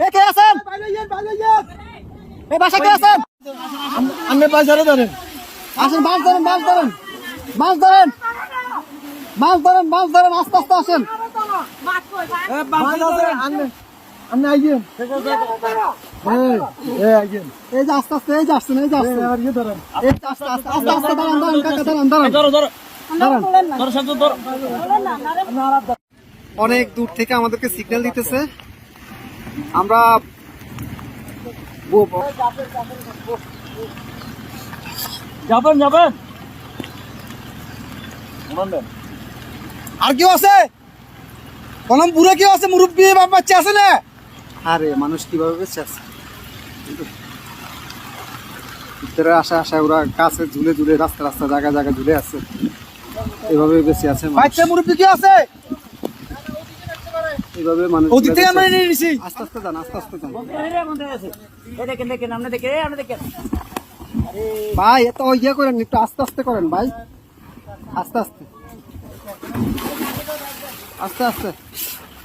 এ কে আছেন এ বাসা কে আছেন আপনি পয়সা ধরেন। আসেন মাছ ধরেন মাছ ধরেন। মাছ ধরেন। মাছ ধরেন মাছ ধরেন আস্তে আস্তে আসেন। আপনি আইয়েন। এই, এই আইয়েন। এই যে আস্তে আস্তে এই যে আসছেন এই যে আসছেন। আর ধরেন। এই আস্তে আস্তে আস্তে আস্তে দাঁড়ান দাঁড়ান কাকা দাঁড়ান দাঁড়ান দাঁড়ান অনেক দূর থেকে আমাদেরকে সিগন্যাল দিতেছে। আমরা যাবেন যাবেন। আর কেউ আছে? কলম পুরো কেউ আছে? মুরব্বী বাপ বাচ্চা আছে না? আরে মানুষ কীভাবে বেঁচে আছে? ভিতরে আসা আসা ওরা গাছে ঝুলে ঝুলে রাস্তা রাস্তা জায়গা জায়গা ঝুলে আছে। এভাবে বেঁচে আছে। বাচ্চা মুরব্বী কি আছে? এভাবে মানুষ ওদিক থেকে আমরা নিয়ে নিছি আস্তে আস্তে যান আস্তে আস্তে যান। দেখেন দেখেন আপনি দেখেন আপনি দেখেন। ভাই এত ইয়ে করেন একটু আস্তে আস্তে করেন ভাই। আস্তে আস্তে। আস্তে আস্তে।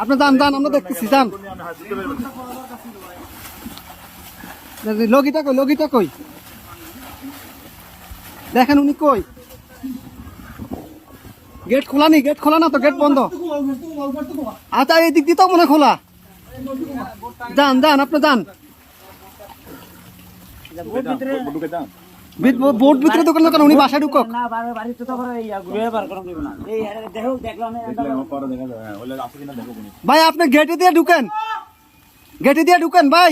আপনি যান যান আমরা দেখতেছি যান। লগিটা কই লগিটা কই? দেখেন উনি কই? গেট খোলা নি গেট খোলা না তো গেট বন্ধ। আচ্ছা এই দিক দিয়ে তো মনে হয় খোলা। যান যান আপনি যান। বোর্ড ভিতরে দোকান কেন? উনি বাসায় ঢুকক। দেখলাম ভাই আপনি গেটে দিয়ে ঢুকেন। গেটে দিয়ে ঢুকেন ভাই।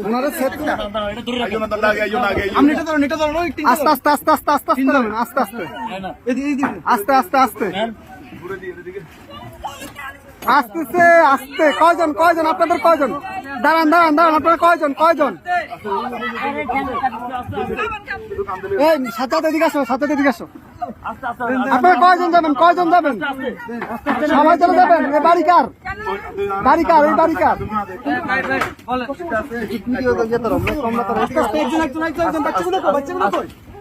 ওনারা সেট করে আস্তে আস্তে আস্তে আস্তে আস্তে আস্তে নামেন, আস্তে আস্তে। আস্তে আস্তে আস্তে। আসতেছে আস্তে কয়জন কয়জন আপনাদের কয়জন দাঁড়ান দাঁড়ান দাঁড়ান আপনারা কয়জন কয়জন এই সাথে এদিকে আসো সাথে এদিকে আসো আপনারা কয়জন যাবেন কয়জন যাবেন সবাই চলে যাবেন এ বাড়ি কার বাড়ি কার এই বাড়ি কার আস্তে আস্তে একজন একজন একজন একজন বাচ্চাগুলো বাচ্চাগুলো কই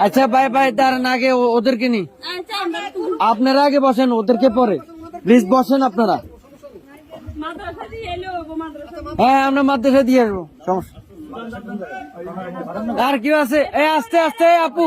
আচ্ছা ভাই ভাই, দাঁড়ান, আগে ওদেরকে নি। আপনারা আগে বসেন, ওদেরকে পরে। প্লিজ বসেন আপনারা। হ্যাঁ আমরা মাদ্রাসা দিয়ে আসব। সমস্যা। আর কি আছে? এই, আস্তে আস্তে আপু।